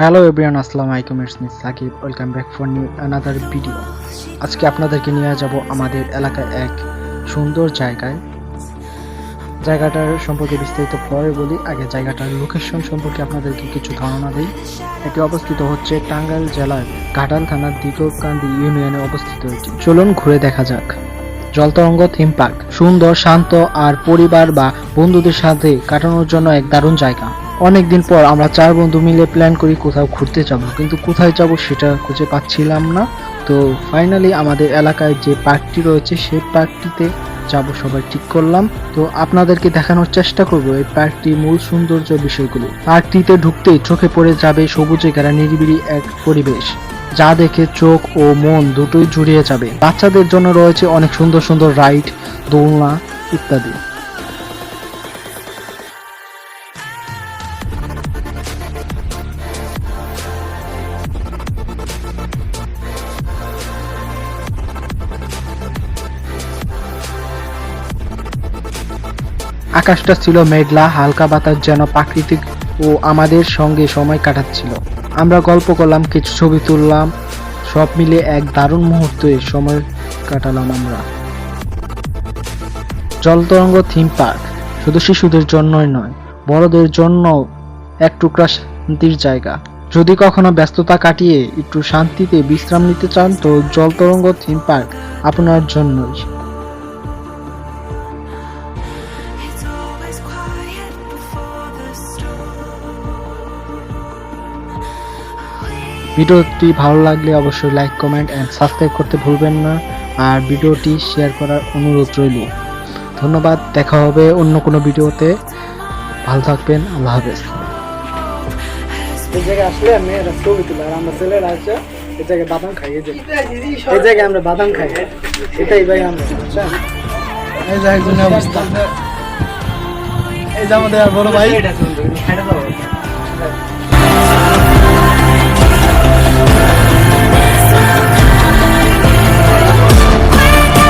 Hello everyone আসসালামু আলাইকুম it's me Sakib. Welcome back for new another video আজকে আপনাদেরকে নিয়ে যাব আমাদের এলাকায় এক সুন্দর জায়গায়। জায়গাটার সম্পর্কে বিস্তারিত পরে বলি। আগে জায়গাটার লোকেশন সম্পর্কে আপনাদেরকে কিছু ধারণা দিই। এটি অবস্থিত হচ্ছে টাঙ্গাইল জেলার ঘাটাল থানার দ্বিতীয়কান্দি ইউনিয়নে অবস্থিত এটি। চলুন ঘুরে দেখা যাক। জলতরঙ্গ থিম পার্ক সুন্দর, শান্ত আর পরিবার বা বন্ধুদের সাথে কাটানোর জন্য এক দারুণ জায়গা। অনেকদিন পর আমরা চার বন্ধু মিলে প্ল্যান করি কোথাও ঘুরতে যাব, কিন্তু কোথায় যাব সেটা খুঁজে পাচ্ছিলাম না। তো ফাইনালি আমাদের এলাকায় যে পার্কটি রয়েছে, সেই পার্কটিতে যাব সবাই ঠিক করলাম। তো আপনাদেরকে দেখানোর চেষ্টা করব এই পার্কটির মূল সৌন্দর্য বিষয়গুলো। পার্কটিতে ঢুকতেই চোখে পড়ে যাবে সবুজে ঘেরা নিরিবিলি এক পরিবেশ, যা দেখে চোখ ও মন দুটোই জুড়িয়ে যাবে। বাচ্চাদের জন্য রয়েছে অনেক সুন্দর সুন্দর রাইড দোলনা ইত্যাদি। আকাশটা ছিল মেঘলা, হালকা বাতাস যেন প্রাকৃতিক ও আমাদের সঙ্গে সময় কাটাচ্ছিল। আমরা গল্প করলাম, কিছু ছবি তুললাম, সব মিলে এক দারুণ মুহূর্তে সময় কাটালাম আমরা। জলতরঙ্গ থিম পার্ক শুধু শিশুদের জন্যই নয়, বড়দের জন্য এক টুকরা শান্তির জায়গা। যদি কখনো ব্যস্ততা কাটিয়ে একটু শান্তিতে বিশ্রাম নিতে চান, তো জলতরঙ্গ থিম পার্ক আপনার জন্যই। ভিডিওটি ভালো লাগলে অবশ্যই লাইক কমেন্ট অ্যান্ড সাবস্ক্রাইব করতে ভুলবেন না। আর ভিডিওটি শেয়ার করার অনুরোধ রইল। ধন্যবাদ দেখা হবে অন্য কোনো ভিডিওতে। ভালো থাকবেন আল্লাহ হাফেজ। এই জায়গায় আসলে মেয়েরা ছবি তুলে আর আমরা ছেলেরা আছে এই জায়গায় বাদাম খাই এই জায়গায় এই জায়গায় আমরা বাদাম খাই। এটাই ভাই আমরা এই যে একজনের অবস্থা। এই যে আমাদের বড় ভাই।